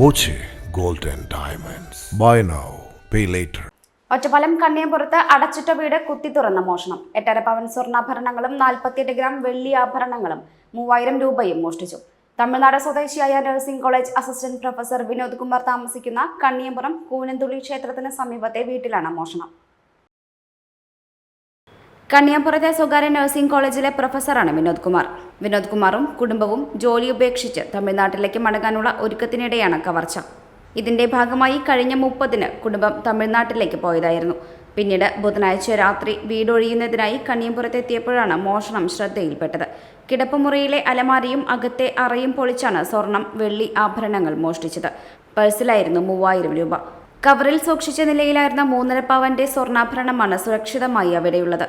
Boche gold and diamonds. Buy now pay later Ottapalam കണ്ണിയപുറത്ത് അടച്ചിട്ട വീട് കുത്തി തുറന്ന മോഷണം. എട്ടര പവൻ സ്വർണാഭരണങ്ങളും നാൽപ്പത്തിയെട്ട് ഗ്രാം വെള്ളി ആഭരണങ്ങളും മൂവായിരം രൂപയും മോഷ്ടിച്ചു. തമിഴ്നാട് സ്വദേശിയായ nursing college assistant professor Vinod Kumar താമസിക്കുന്ന കണ്ണിയമ്പുറം കൂനന്തുള്ളി ക്ഷേത്രത്തിന് സമീപത്തെ വീട്ടിലാണ് മോഷണം. കണ്ണിയാമ്പുറത്തെ സ്വകാര്യ നഴ്സിംഗ് കോളേജിലെ പ്രൊഫസറാണ് വിനോദ് കുമാർ. വിനോദ് കുമാറും കുടുംബവും ജോലി ഉപേക്ഷിച്ച് തമിഴ്നാട്ടിലേക്ക് മടങ്ങാനുള്ള ഒരുക്കത്തിനിടെയാണ് കവർച്ച. ഇതിന്റെ ഭാഗമായി കഴിഞ്ഞ മുപ്പതിന് കുടുംബം തമിഴ്നാട്ടിലേക്ക് പോയതായിരുന്നു. പിന്നീട് ബുധനാഴ്ച രാത്രി വീടൊഴിയുന്നതിനായി കണ്ണിയമ്പുറത്തെത്തിയപ്പോഴാണ് മോഷണം ശ്രദ്ധയിൽപ്പെട്ടത്. കിടപ്പുമുറിയിലെ അലമാരിയും അകത്തെ അറയും പൊളിച്ചാണ് സ്വർണം വെള്ളി ആഭരണങ്ങൾ മോഷ്ടിച്ചത്. പേഴ്സിലായിരുന്നു മൂവായിരം രൂപ. കവറിൽ സൂക്ഷിച്ച നിലയിലായിരുന്ന മൂന്നര പവന്റെ സ്വർണാഭരണമാണ് സുരക്ഷിതമായി അവിടെയുള്ളത്.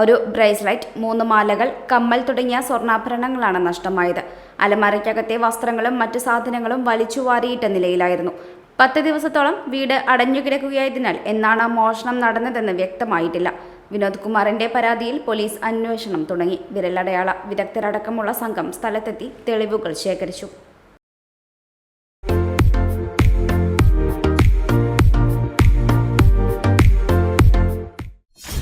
ഒരു ബ്രേസ്ലൈറ്റ് മൂന്ന് മാലകൾ കമ്മൽ തുടങ്ങിയ സ്വർണാഭരണങ്ങളാണ് നഷ്ടമായത്. അലമാരയ്ക്കകത്തെ വസ്ത്രങ്ങളും മറ്റു സാധനങ്ങളും വലിച്ചുവാരിയിട്ട നിലയിലായിരുന്നു. പത്ത് ദിവസത്തോളം വീട് അടഞ്ഞു കിടക്കുകയായതിനാൽ എന്നാണ് മോഷണം നടന്നതെന്ന് വ്യക്തമായിട്ടില്ല. വിനോദ് കുമാറിന്റെ പരാതിയിൽ പോലീസ് അന്വേഷണം തുടങ്ങി. വിരലടയാള വിദഗ്ധരടക്കമുള്ള സംഘം സ്ഥലത്തെത്തി തെളിവുകൾ ശേഖരിച്ചു.